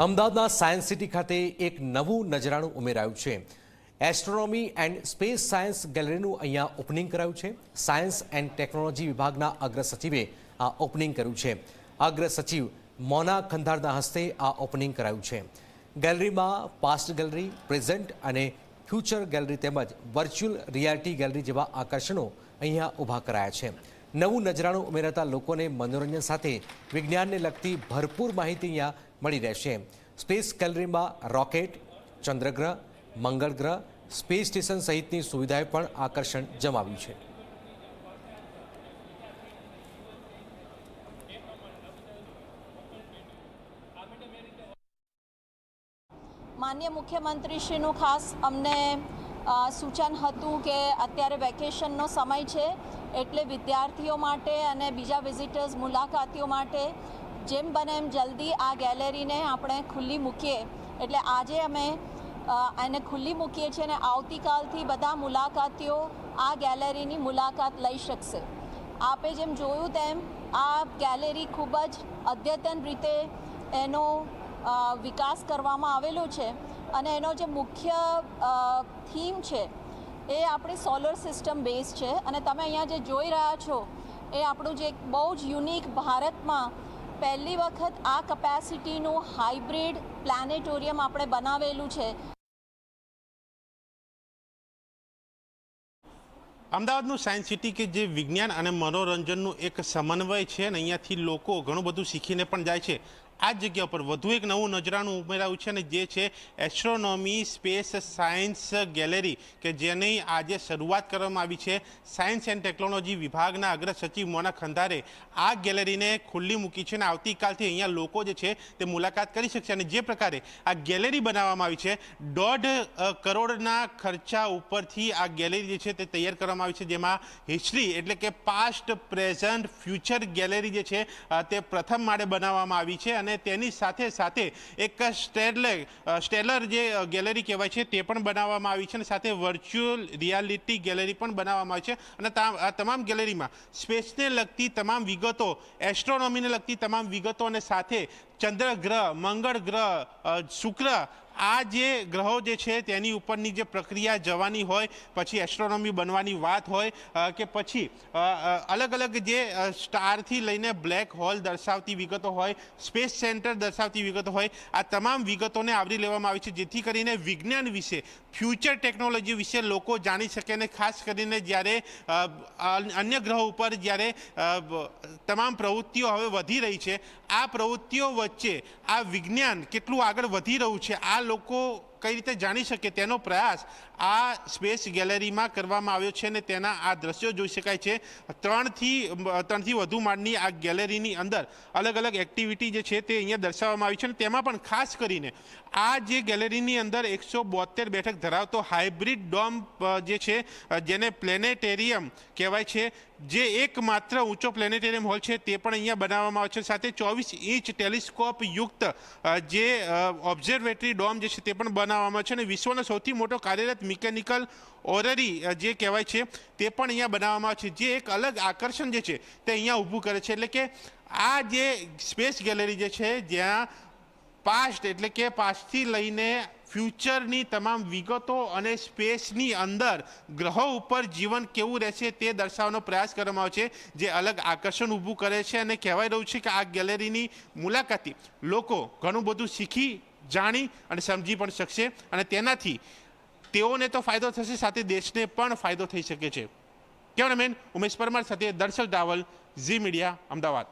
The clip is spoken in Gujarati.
અમદાવાદના સાયન્સ સિટી ખાતે એક નવું નજરાણું ઉમેરાયું છે. એસ્ટ્રોનોમી એન્ડ સ્પેસ સાયન્સ ગેલેરીનું અહીંયા ઓપનિંગ કરાયું છે. સાયન્સ એન્ડ ટેકનોલોજી વિભાગના અગ્ર સચિવે આ ઓપનિંગ કર્યું છે. અગ્ર સચિવ મોના ખંધારના હસ્તે આ ઓપનિંગ કરાયું છે. ગેલેરીમાં પાસ્ટ ગેલેરી, પ્રેઝન્ટ અને ફ્યુચર ગેલેરી તેમજ વર્ચ્યુઅલ રિયાલિટી ગેલેરી જેવા આકર્ષણો અહીંયા ઊભા કરાયા છે. નવું નજરાણું ઉમેરાતા લોકોને મનોરંજન સાથે વિજ્ઞાનને લગતી ભરપૂર માહિતી અહીંયા મળી રહેશે. સ્પેસ ગેલેરીમાં રોકેટ, ચંદ્રગ્રહ, મંગળ ગ્રહ, સ્પેસ સ્ટેશન સહિતની સુવિધાએ પણ આકર્ષણ જમાવ્યું છે. માન્ય મુખ્યમંત્રીશ્રીનું ખાસ અમને સૂચન હતું કે અત્યારે વેકેશનનો સમય છે. એટલે વિદ્યાર્થીઓ માટે અને બીજા વિઝિટર્સ મુલાકાતીઓ માટે જેમ બને એમ જલ્દી આ ગેલેરીને આપણે ખુલ્લી મૂકીએ. એટલે આજે અમે એને ખુલ્લી મૂકીએ છીએ અને આવતીકાલથી બધા મુલાકાતીઓ આ ગેલેરીની મુલાકાત લઈ શકશે. આપે જેમ જોયું તેમ આ ગેલેરી ખૂબ જ અદ્યતન રીતે એનો વિકાસ કરવામાં આવેલો છે અને એનો જે મુખ્ય થીમ છે એ આપણી સોલર સિસ્ટમ બેઝ છે અને તમે અહીંયા જે જોઈ રહ્યા છો, એ આપણું જે બહુ જ યુનિક ભારતમાં પહેલી વખત આ કપેસિટીનું હાઇબ્રિડ પ્લાનેટોરિયમ આપણે બનાવેલું છે. અમદાવાદનું સાયન્સ સિટી કે જે વિજ્ઞાન અને મનોરંજનનું એક સમન્વય છે અને અહીંયાથી લોકો ઘણું બધું શીખીને પણ જાય છે. આ જગ્યા પર વધુ એક નવું નજરાણું ઉમેરાયું છે અને જે છે એસ્ટ્રોનોમી સ્પેસ સાયન્સ ગેલેરી કે જેની આજે શરૂઆત કરવામાં આવી છે. સાયન્સ એન્ડ ટેકનોલોજી વિભાગના અગ્ર સચિવ મોના ખંધારે આ ગેલેરીને ખુલ્લી મૂકી છે અને આવતીકાલથી અહીંયા લોકો જે છે તે મુલાકાત કરી શકશે અને જે પ્રકારે આ ગેલેરી બનાવવામાં આવી છે, દોઢ કરોડના ખર્ચા ઉપરથી આ ગેલેરી જે છે તે તૈયાર કરવામાં આવી છે, જેમાં હિસ્ટ્રી એટલે કે પાસ્ટ પ્રેઝન્ટ ફ્યુચર ગેલેરી જે છે તે પ્રથમ માળે બનાવવામાં આવી છે અને તેની સાથે સાથે એક સ્ટેરલે સ્ટેલર જે ગેલેરી કહેવાય છે, તે પણ બનાવવામાં આવી છે અને સાથે વર્ચ્યુઅલ રિયાલિટી ગેલેરી પણ બનાવવામાં આવી છે. અને આ તમામ ગેલેરીમાં સ્પેસને લગતી તમામ વિગતો, એસ્ટ્રોનોમીને લગતી તમામ વિગતો અને સાથે ચંદ્ર ગ્રહ, મંગળ ગ્રહ શુક્ર આ જે ગ્રહો જે છે, તેની ઉપરની જે પ્રક્રિયા જવાની હોય, પછી એસ્ટ્રોનોમી બનવાની વાત હોય કે પછી અલગ અલગ જે સ્ટારથી લઈને બ્લેક હોલ દર્શાવતી વિગતો હોય, સ્પેસ સેન્ટર દર્શાવતી વિગતો હોય, આ તમામ વિગતોને આવરી લેવામાં આવી છે, જેથી કરીને વિજ્ઞાન વિશે, ફ્યુચર ટેકનોલોજી વિશે લોકો જાણી શકે અને ખાસ કરીને જ્યારે અન્ય ગ્રહો ઉપર જ્યારે તમામ પ્રવૃત્તિઓ હવે વધી રહી છે, આ પ્રવૃત્તિઓ વચ્ચે આ વિજ્ઞાન કેટલું આગળ વધી રહ્યું છે, આ લોકો કઈ રીતે જાણી શકે તેનો પ્રયાસ આ સ્પેસ ગેલેરીમાં કરવામાં આવ્યો છે અને તેના આ દ્રશ્યો જોઈ શકાય છે. ત્રણથી ત્રણથી વધુ માળની આ ગેલેરીની અંદર અલગ અલગ એક્ટિવિટી જે છે તે અહીંયા દર્શાવવામાં આવી છે અને તેમાં પણ ખાસ કરીને આ જે ગેલેરીની અંદર એકસો બોતેર બેઠક ધરાવતો હાઇબ્રિડ ડોમ જે છે જેને પ્લેનેટેરિયમ કહેવાય છે, જે એકમાત્ર ઊંચો પ્લેનેટેરિયમ હોલ છે તે પણ અહીંયા બનાવવામાં આવે છે. સાથે ચોવીસ ઇંચ ટેલિસ્કોપ યુક્ત જે ઓબ્ઝર્વેટરી ડોમ જે છે તે પણ બનાવવામાં છે અને વિશ્વનો સૌથી મોટો કાર્યરત મિકેનિકલ ઓરરી જે કહેવાય છે, તે પણ અહીંયા બનાવવામાં આવે છે. જે એક અલગ આકર્ષણ જે છે, તે અહીંયા ઊભું કરે છે. એટલે કે આ જે સ્પેસ ગેલેરી જે છે, જ્યાં પાસ્ટ એટલે કે પાસ્ટથી લઈને ફ્યુચરની તમામ વિગતો અને સ્પેસની અંદર ગ્રહો ઉપર જીવન કેવું રહેશે તે દર્શાવવાનો પ્રયાસ કરવામાં આવે છે, જે અલગ આકર્ષણ ઊભું કરે છે અને કહેવાય રહ્યું છે કે આ ગેલેરીની મુલાકાતી લોકો ઘણું બધું શીખી જાણી અને સમજી પણ શકશે અને તેનાથી તેઓને તો ફાયદો થશે, સાથે દેશને પણ ફાયદો થઈ શકે છે. કેમેરામેન ઉમેશ પરમાર સાથે દર્શક રાવલ ઝી મીડિયા, અમદાવાદ.